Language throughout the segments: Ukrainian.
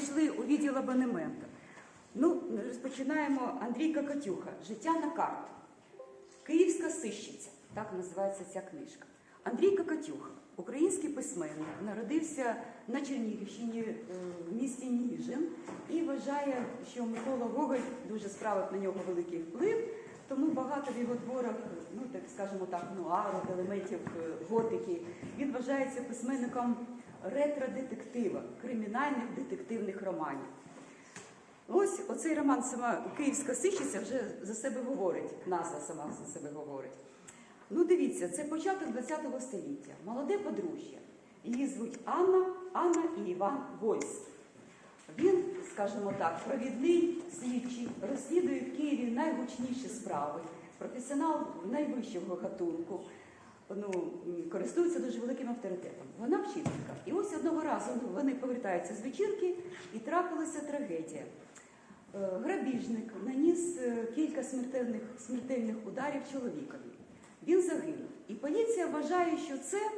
прийшли у відділ абонементу. Ну, розпочинаємо Андрійка Катюха Життя на карту. Київська сищиця, так називається ця книжка. Андрійка Катюха, український письменник, народився на Чернігівщині е, в місті Ніжин і вважає, що Микола Гоголь дуже справив на нього великий вплив, тому багато в його творах, ну так скажімо так, нуару, елементів е, готики. Він вважається письменником ретро-детектива, кримінальних детективних романів. Ось оцей роман сама Київська сищиця вже за себе говорить. Назва сама за себе говорить. Ну, дивіться, це початок ХХ століття. Молоде подружжя. Її звуть Анна, Анна і Іван Войс. Він, скажімо так, провідний слідчий, розслідує в Києві найгучніші справи, професіонал найвищого гатунку. Ну, користується дуже великим авторитетом. Вона вчителька. І ось одного разу вони повертаються з вечірки і трапилася трагедія. Е, Грабіжник наніс е, кілька смертельних, смертельних ударів чоловікові. Він загинув. І поліція вважає, що це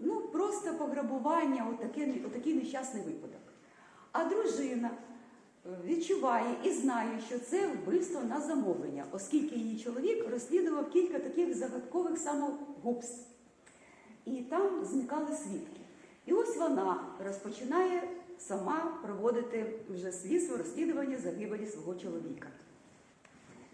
ну, просто пограбування, отаке, отакий нещасний випадок. А дружина відчуває і знає, що це вбивство на замовлення, оскільки її чоловік розслідував кілька таких загадкових самогубств. І там зникали свідки. І ось вона розпочинає сама проводити вже слідство розслідування загибелі свого чоловіка.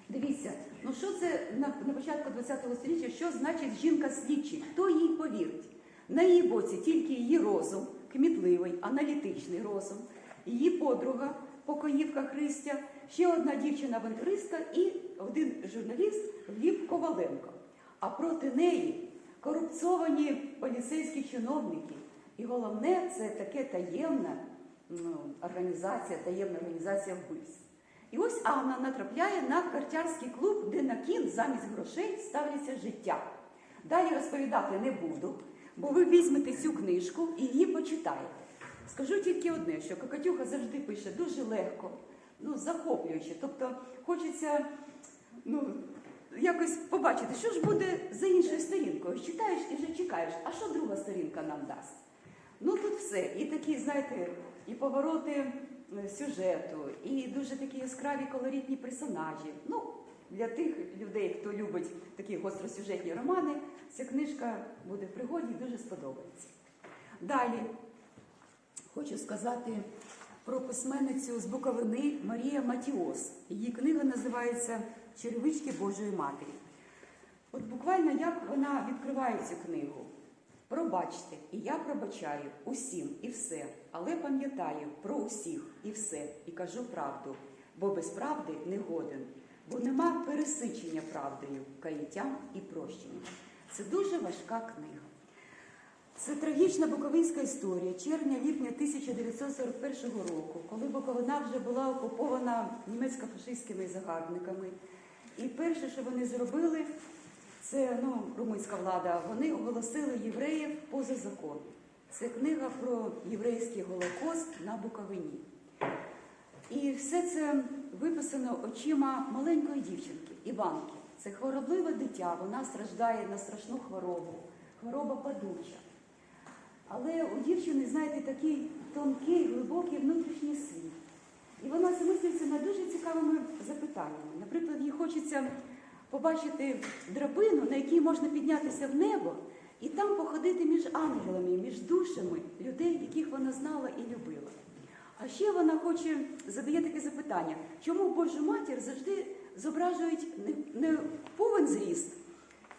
Дивіться, ну що це на, на початку ХХ століття, що значить жінка слідчий? Хто їй повірить? На її боці тільки її розум, кмітливий, аналітичний розум, її подруга, покоївка Христя, ще одна дівчина-авантюристка і один журналіст Гліб Коваленко. А проти неї корупцовані поліцейські чиновники. І головне, це таке таємна ну, організація, таємна організація вбивств. І ось Анна натрапляє на картярський клуб, де на кін замість грошей ставляться життя. Далі розповідати не буду, бо ви візьмете цю книжку і її почитаєте. Скажу тільки одне, що Кокатюха завжди пише дуже легко, ну, захоплююче. Тобто хочеться ну, якось побачити, що ж буде за іншою сторінкою. Читаєш і вже чекаєш, а що друга сторінка нам дасть? Ну тут все. І такі, знаєте, і повороти е, сюжету, і дуже такі яскраві колоритні персонажі. Ну, для тих людей, хто любить такі гостросюжетні романи, ця книжка буде в пригоді і дуже сподобається. Далі хочу сказати про письменницю з Буковини Марія Матіос. Її книга називається Черевички Божої Матері. От буквально як вона відкриває цю книгу. Пробачте, і я пробачаю усім і все, але пам'ятаю про усіх і все, і кажу правду, бо без правди не годен, бо нема пересичення правдою, каяттям і прощенням. Це дуже важка книга. Це трагічна буковинська історія червня-ліпня 1941 року, коли Буковина вже була окупована німецько-фашистськими загарбниками. І перше, що вони зробили, це ну, румунська влада, вони оголосили євреїв поза закон. Це книга про єврейський голокост на Буковині. І все це виписано очима маленької дівчинки, Іванки. Це хворобливе дитя, вона страждає на страшну хворобу, хвороба падуча. Але у дівчини, знаєте, такий тонкий, глибокий внутрішній світ. І вона замислюється над дуже цікавими запитаннями. Наприклад, їй хочеться побачити драбину, на якій можна піднятися в небо, і там походити між ангелами, між душами людей, яких вона знала і любила. А ще вона хоче задає таке запитання, чому Божу матір завжди зображують не, повен зріст,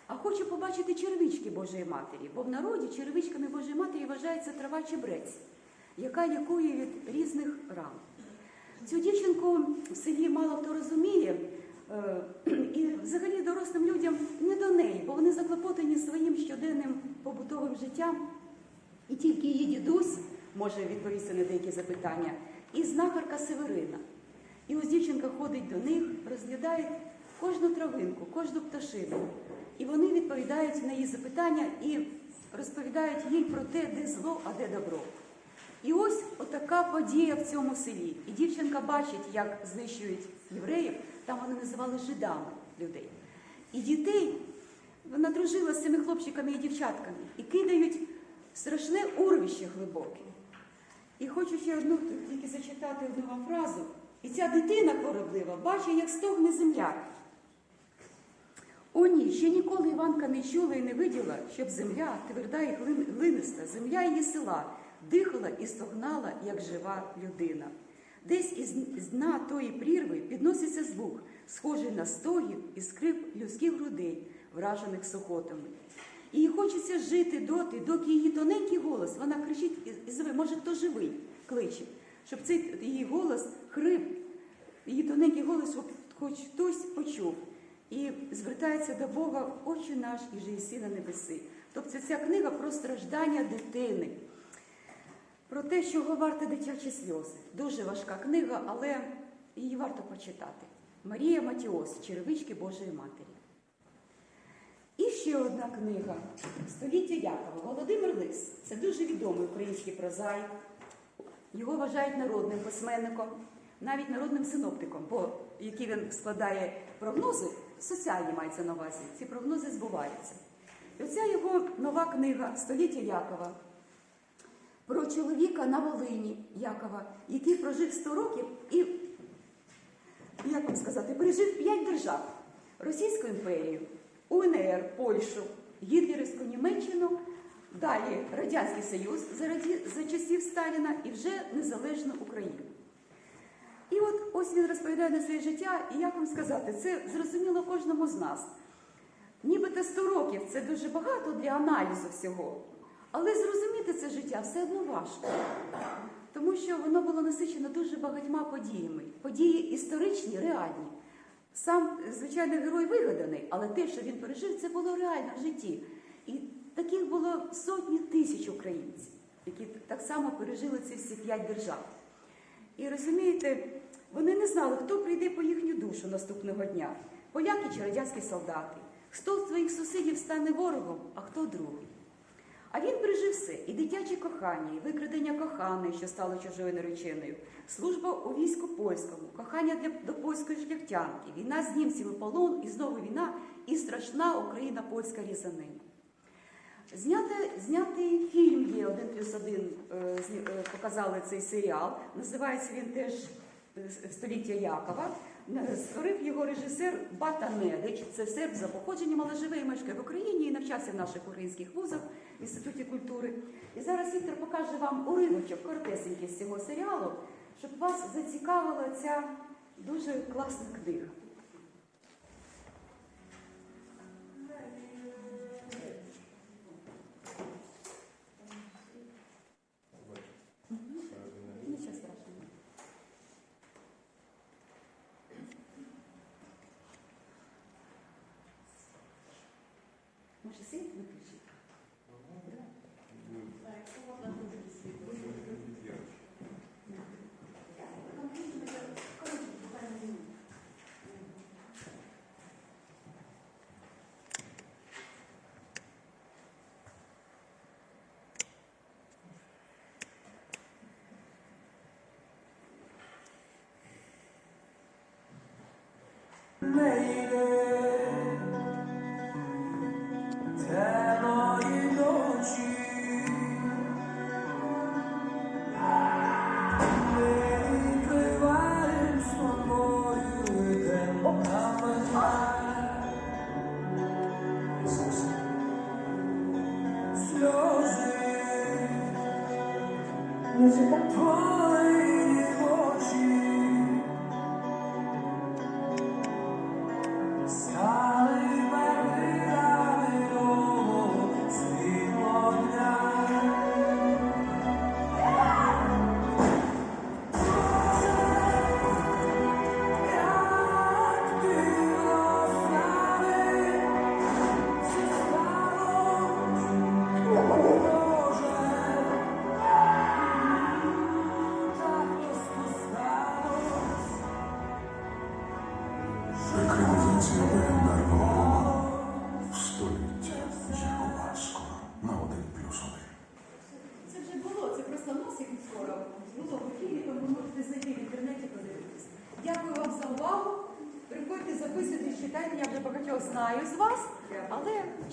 а хоче побачити черевички Божої Матері, бо в народі черевичками Божої Матері вважається трава чебрець, яка лікує від різних ран. Цю дівчинку в селі мало хто розуміє, е, і взагалі дорослим людям не до неї, бо вони заклопотані своїм щоденним побутовим життям. І тільки її дідусь може відповісти на деякі запитання, і знахарка Северина. І ось дівчинка ходить до них, розглядає кожну травинку, кожну пташину. І вони відповідають на її запитання і розповідають їй про те, де зло, а де добро. І ось отака подія в цьому селі. І дівчинка бачить, як знищують євреїв, там вони називали жидами людей. І дітей вона дружила з цими хлопчиками і дівчатками і кидають страшне урвище глибоке. І хочу ще одну тільки зачитати. одну вам фразу. І ця дитина кораблива бачить, як стогне земля. О ні, ще ніколи Іванка не чула і не виділа, щоб земля, тверда і глиниста, земля її села, дихала і стогнала, як жива людина. Десь із дна тої прірви підноситься звук, схожий на стогін і скрип людських грудей, вражених сухотами. Їй хочеться жити доти, доки її тоненький голос, вона кричить і- зове, може, хто живий, кличе, щоб цей її голос хрип, її тоненький голос, хоч хтось почув. І звертається до Бога, Отче наш і же єси на небеси. Тобто ця книга про страждання дитини, про те, чого варте дитячі сльози. Дуже важка книга, але її варто прочитати. Марія Матіос, Черевички Божої Матері. І ще одна книга Століття Якова. Володимир Лис. Це дуже відомий український прозаїк. Його вважають народним письменником, навіть народним синоптиком, бо які він складає прогнози, соціальні мається на увазі, ці прогнози збуваються. І оця його нова книга Століття Якова про чоловіка на Волині Якова, який прожив 100 років і, як вам сказати, пережив 5 держав: Російську імперію, УНР, Польщу, Гітлерівську Німеччину, далі Радянський Союз за, часів Сталіна і вже незалежну Україну. Ось він розповідає на своє життя, і як вам сказати, це зрозуміло кожному з нас. Нібито 100 років це дуже багато для аналізу всього. Але зрозуміти це життя все одно важко. Тому що воно було насичено дуже багатьма подіями. Події історичні, реальні. Сам, звичайно, герой вигаданий, але те, що він пережив, це було реально в житті. І таких було сотні тисяч українців, які так само пережили ці всі п'ять держав. І розумієте, вони не знали, хто прийде по їхню душу наступного дня. Поляки чи радянські солдати. Хто з своїх сусідів стане ворогом, а хто другий. А він пережив все: і дитяче кохання, і викрадення коханої, що стало чужою нареченою, служба у війську польському, кохання для, до польської шляхтянки, війна з німцями, полон, і знову війна, і страшна Україна польська різанина. Зняти, знятий фільм є один плюс один, е, е, показали цей серіал. Називається він теж Століття Якова. Е, Створив його режисер Бата Недич. Це серб за походженням, але живе і мешкає в Україні і навчався в наших українських вузах в інституті культури. І зараз Віктор покаже вам уривочок коротесенький з цього серіалу, щоб вас зацікавила ця дуже класна книга. gente sempre me critica.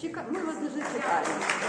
Чека... ми вас дуже чекаємо.